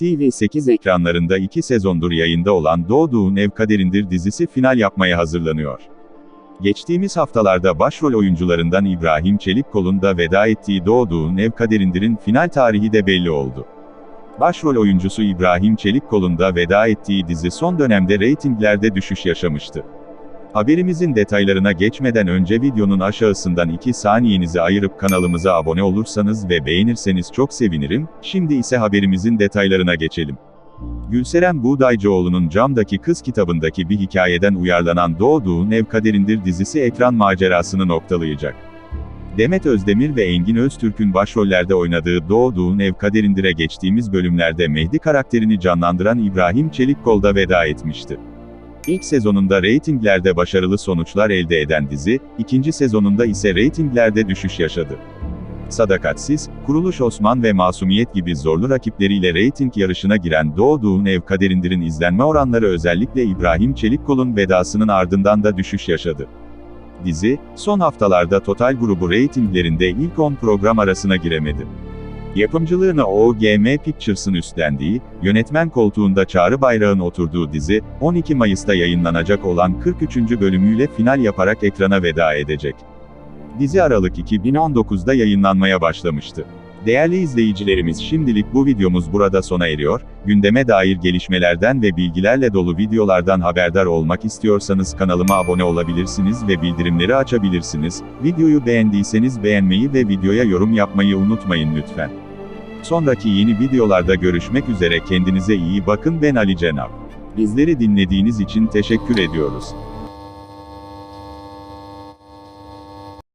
TV8 ekranlarında iki sezondur yayında olan Doğduğun Ev Kaderindir dizisi final yapmaya hazırlanıyor. Geçtiğimiz haftalarda başrol oyuncularından İbrahim Çelikkol'un da veda ettiği Doğduğun Ev Kaderindir'in final tarihi de belli oldu. Başrol oyuncusu İbrahim Çelikkol'un da veda ettiği dizi son dönemde reytinglerde düşüş yaşamıştı. Haberimizin detaylarına geçmeden önce videonun aşağısından 2 saniyenizi ayırıp kanalımıza abone olursanız ve beğenirseniz çok sevinirim, şimdi ise haberimizin detaylarına geçelim. Gülseren Buğdaycıoğlu'nun Camdaki Kız kitabındaki bir hikayeden uyarlanan Doğduğun Ev Kaderindir dizisi ekran macerasını noktalayacak. Demet Özdemir ve Engin Öztürk'ün başrollerde oynadığı Doğduğun Ev Kaderindir'e geçtiğimiz bölümlerde Mehdi karakterini canlandıran İbrahim Çelikkol da veda etmişti. İlk sezonunda reytinglerde başarılı sonuçlar elde eden dizi, ikinci sezonunda ise reytinglerde düşüş yaşadı. Sadakatsiz, Kuruluş Osman ve Masumiyet gibi zorlu rakipleriyle reyting yarışına giren Doğduğun Ev Kaderindir'in izlenme oranları özellikle İbrahim Çelikkol'un vedasının ardından da düşüş yaşadı. Dizi, son haftalarda Total grubu reytinglerinde ilk 10 program arasına giremedi. Yapımcılığını OGM Pictures'ın üstlendiği, yönetmen koltuğunda Çağrı Bayrak'ın oturduğu dizi, 12 Mayıs'ta yayınlanacak olan 43. bölümüyle final yaparak ekrana veda edecek. Dizi Aralık 2019'da yayınlanmaya başlamıştı. Değerli izleyicilerimiz şimdilik bu videomuz burada sona eriyor, gündeme dair gelişmelerden ve bilgilerle dolu videolardan haberdar olmak istiyorsanız kanalıma abone olabilirsiniz ve bildirimleri açabilirsiniz, videoyu beğendiyseniz beğenmeyi ve videoya yorum yapmayı unutmayın lütfen. Sonraki yeni videolarda görüşmek üzere kendinize iyi bakın ben Ali Cenap. Bizleri dinlediğiniz için teşekkür ediyoruz.